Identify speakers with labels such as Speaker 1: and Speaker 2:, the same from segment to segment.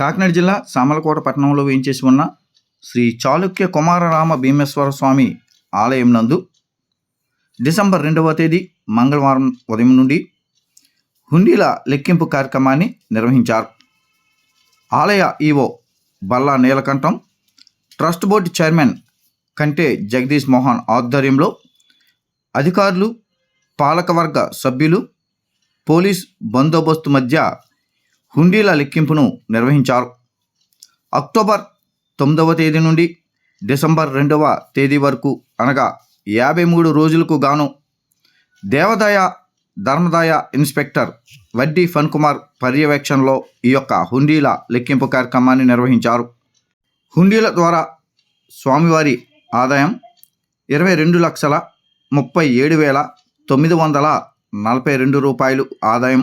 Speaker 1: కాకినాడ జిల్లా సామలకోట పట్టణంలో వేయించేసి ఉన్న శ్రీ చాళుక్య కుమారరామ భీమేశ్వర స్వామి ఆలయం నందు డిసెంబర్ రెండవ తేదీ మంగళవారం ఉదయం నుండి హుండీల లెక్కింపు కార్యక్రమాన్ని నిర్వహించారు. ఆలయ EO Balla Neelakantham trust board chairman కంటే జగదీష్ మోహన్ ఆధ్వర్యంలో అధికారులు పాలకవర్గ సభ్యులు పోలీస్ బందోబస్తు మధ్య హుండీల లెక్కింపును నిర్వహించారు. అక్టోబర్ తొమ్మిదవ తేదీ నుండి డిసెంబర్ రెండవ తేదీ వరకు అనగా యాభై మూడు రోజులకు గాను దేవదాయ ధర్మదాయ ఇన్స్పెక్టర్ వడ్డీ ఫన్ కుమార్ పర్యవేక్షణలో ఈ యొక్క హుండీల లెక్కింపు కార్యక్రమాన్ని నిర్వహించారు. హుండీల ద్వారా స్వామివారి ఆదాయం ఇరవై రెండు లక్షల ముప్పై ఏడు వేల తొమ్మిది వందల నలభై రెండు రూపాయలు ఆదాయం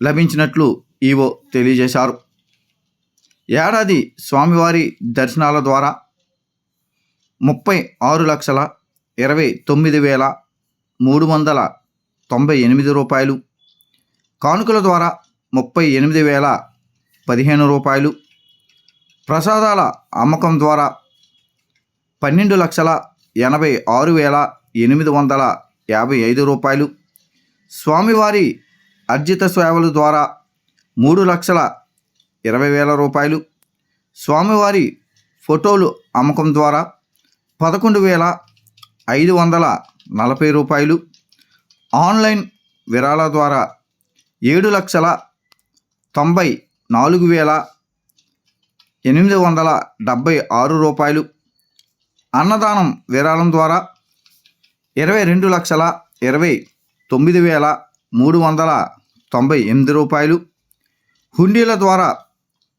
Speaker 1: లభించినట్లు ఈవో తెలియజేశారు. ఏడాది స్వామివారి దర్శనాల ద్వారా ముప్పై ఆరు లక్షల ఇరవై తొమ్మిది వేల మూడు వందల తొంభై ఎనిమిది రూపాయలు కానుకల ద్వారా ముప్పై ఎనిమిది వేల పదిహేను రూపాయలు ప్రసాదాల అమ్మకం ద్వారా పన్నెండు లక్షల ఎనభై ఆరు వేల ఎనిమిది వందల యాభై ఐదు రూపాయలు స్వామివారి అర్జిత సేవల ద్వారా మూడు లక్షల ఇరవై వేల రూపాయలు. స్వామివారి ఫోటోలు అమ్మకం ద్వారా పదకొండు వేల ఐదు వందల నలభై రూపాయలు. ఆన్లైన్ విరాళ ద్వారా ఏడు లక్షల తొంభై నాలుగు వేల ఎనిమిది వందల డెబ్భై ఆరు రూపాయలు. అన్నదానం విరాళం ద్వారా ఇరవై రెండు లక్షల ఇరవై తొమ్మిది వేల మూడు వందల తొంభై ఎనిమిది రూపాయలు. హుండీల ద్వారా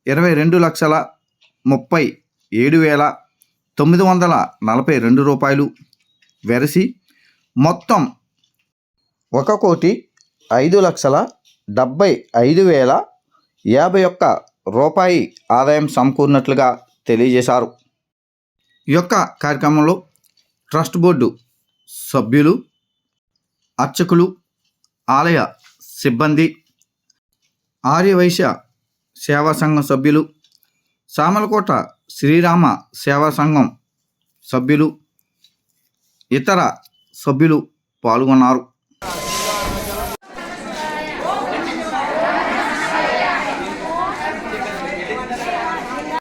Speaker 1: ఇరవై రెండు లక్షల ముప్పై ఏడు వేల తొమ్మిది వందల నలభై రెండు రూపాయలు. వెరసి మొత్తం ఒక కోటి ఐదు లక్షల డెబ్భై ఐదు వేల యాభై ఒక్క రూపాయి ఆదాయం సమకూరినట్లుగా తెలియజేశారు. ఈ యొక్క కార్యక్రమంలో ట్రస్ట్ బోర్డు సభ్యులు అర్చకులు ఆలయ సిబ్బంది ఆర్యవైశ్య సేవా సంఘం సభ్యులు సామలకోట శ్రీరామ సేవా సంఘం సభ్యులు ఇతర సభ్యులు పాల్గొన్నారు.